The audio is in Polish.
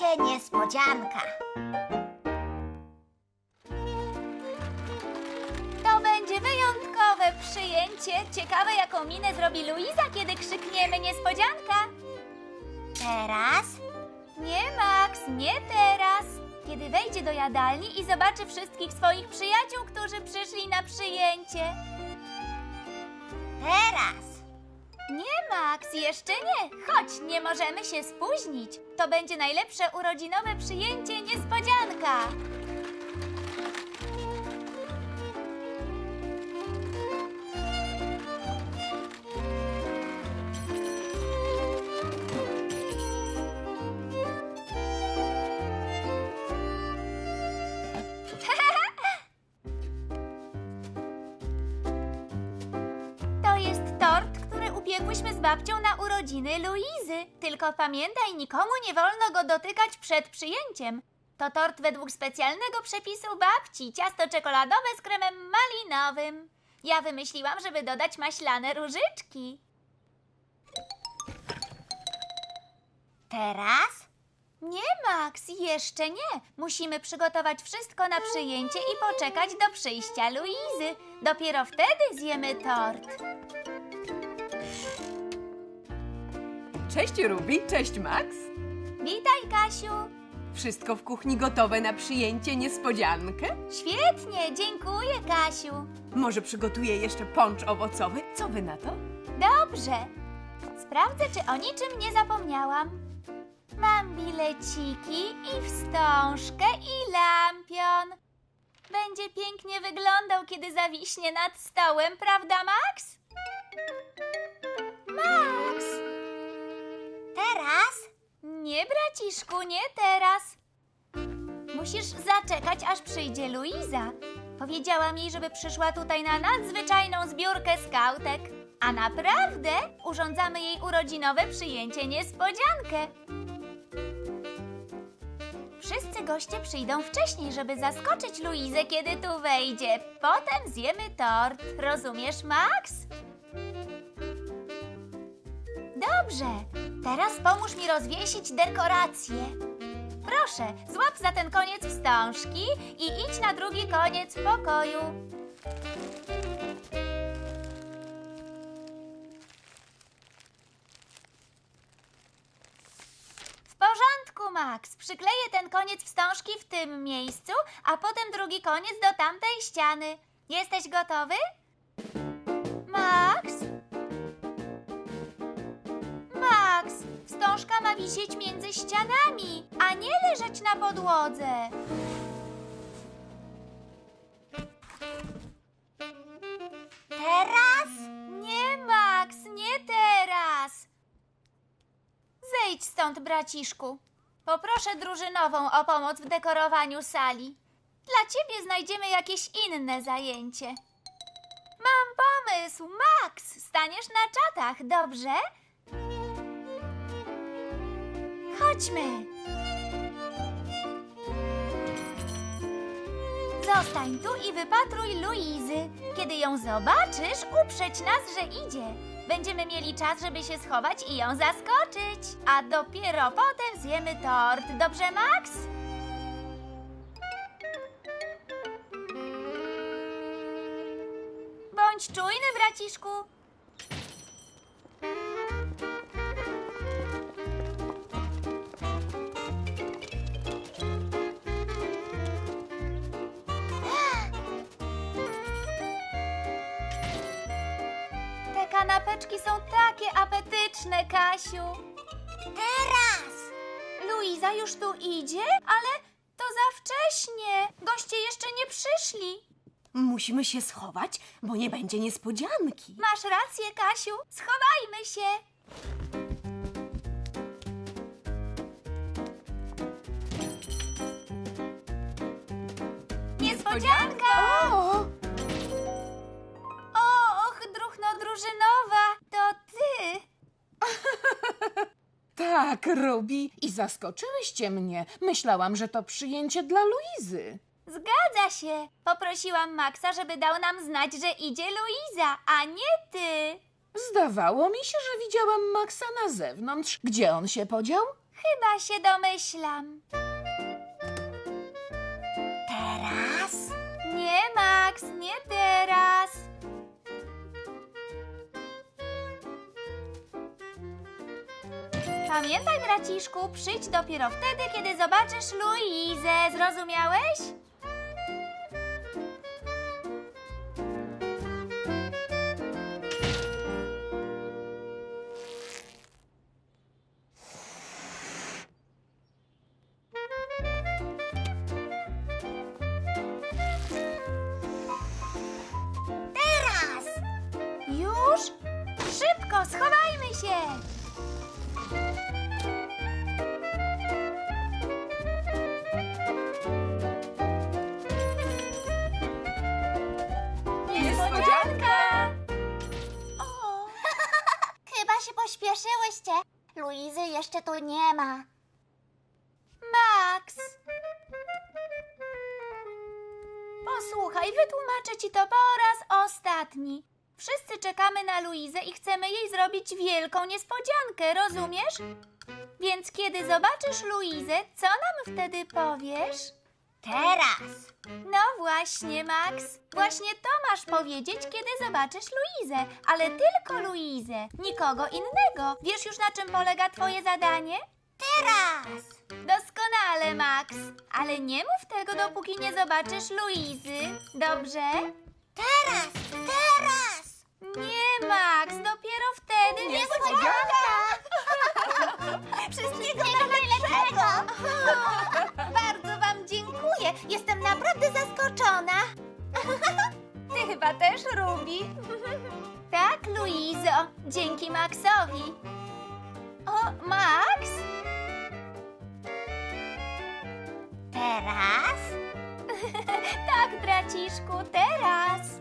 przyjęcie niespodzianka. To będzie wyjątkowe przyjęcie. Ciekawe, jaką minę zrobi Luiza, kiedy krzykniemy niespodzianka. Teraz Nie, Max, nie teraz. Kiedy wejdzie do jadalni i zobaczy wszystkich swoich przyjaciół, którzy przyszli na przyjęcie. Teraz. Nie, Max, jeszcze nie. Chodź, nie możemy się spóźnić. To będzie najlepsze urodzinowe przyjęcie niespodzianka. Upiekłyśmy z babcią na urodziny Luizy. Tylko pamiętaj, nikomu nie wolno go dotykać przed przyjęciem. To tort według specjalnego przepisu babci, ciasto czekoladowe z kremem malinowym. Ja wymyśliłam, żeby dodać maślane różyczki. Teraz? Nie, Max, jeszcze nie. Musimy przygotować wszystko na przyjęcie i poczekać do przyjścia Luizy. Dopiero wtedy zjemy tort. Cześć Ruby, cześć Max. Witaj, Kasiu. Wszystko w kuchni gotowe na przyjęcie niespodziankę? Świetnie, dziękuję, Kasiu. Może przygotuję jeszcze poncz owocowy? Co wy na to? Dobrze. Sprawdzę, czy o niczym nie zapomniałam. Mam bileciki i wstążkę i lampion. Będzie pięknie wyglądał, kiedy zawiśnie nad stołem, prawda, Max? Max! Nie, braciszku, nie teraz. Musisz zaczekać, aż przyjdzie Luiza. Powiedziałam jej, żeby przyszła tutaj na nadzwyczajną zbiórkę skautek. A naprawdę urządzamy jej urodzinowe przyjęcie niespodziankę. Wszyscy goście przyjdą wcześniej, żeby zaskoczyć Luizę, kiedy tu wejdzie. Potem zjemy tort. Rozumiesz, Max? Dobrze. Teraz pomóż mi rozwiesić dekoracje. Proszę, złap za ten koniec wstążki i idź na drugi koniec pokoju. W porządku, Max. Przykleję ten koniec wstążki w tym miejscu, a potem drugi koniec do tamtej ściany. Jesteś gotowy? Wstążka ma wisieć między ścianami, a nie leżeć na podłodze. Teraz? Nie, Max, nie teraz. Zejdź stąd, braciszku. Poproszę drużynową o pomoc w dekorowaniu sali. Dla ciebie znajdziemy jakieś inne zajęcie. Mam pomysł, Max. Staniesz na czatach, dobrze? Chodźmy. Zostań tu i wypatruj Luizy. Kiedy ją zobaczysz, uprzeć nas, że idzie. Będziemy mieli czas, żeby się schować i ją zaskoczyć. A dopiero potem zjemy tort. Dobrze, Max? Bądź czujny, braciszku. Kanapeczki są takie apetyczne, Kasiu. Teraz! Luiza już tu idzie, ale to za wcześnie. Goście jeszcze nie przyszli. Musimy się schować, bo nie będzie niespodzianki. Masz rację, Kasiu. Schowajmy się. Niespodzianka! O! Tak, Ruby. I zaskoczyłyście mnie. Myślałam, że to przyjęcie dla Luizy. Zgadza się. Poprosiłam Maxa, żeby dał nam znać, że idzie Luiza, a nie ty. Zdawało mi się, że widziałam Maxa na zewnątrz. Gdzie on się podział? Chyba się domyślam. Teraz? Nie, Max, nie teraz. Pamiętaj, braciszku, przyjdź dopiero wtedy, kiedy zobaczysz Luizę. Zrozumiałeś? Teraz! Już? Szybko, schowajmy się! Pośpieszyłyście. Luizy jeszcze tu nie ma. Max! Posłuchaj, wytłumaczę ci to po raz ostatni. Wszyscy czekamy na Luizę i chcemy jej zrobić wielką niespodziankę, rozumiesz? Więc kiedy zobaczysz Luizę, co nam wtedy powiesz? Teraz! Właśnie, Max. Właśnie to masz powiedzieć, kiedy zobaczysz Luizę. Ale tylko Luizę, nikogo innego. Wiesz już na czym polega twoje zadanie? Teraz! Doskonale, Max. Ale nie mów tego, dopóki nie zobaczysz Luizy. Dobrze? Teraz! Teraz! Nie, Max. Dopiero wtedy. Wszystkiego najlepszego! Chyba też, Ruby. tak, Luizo. Dzięki Maxowi. O, Max? Teraz? Tak, braciszku, teraz.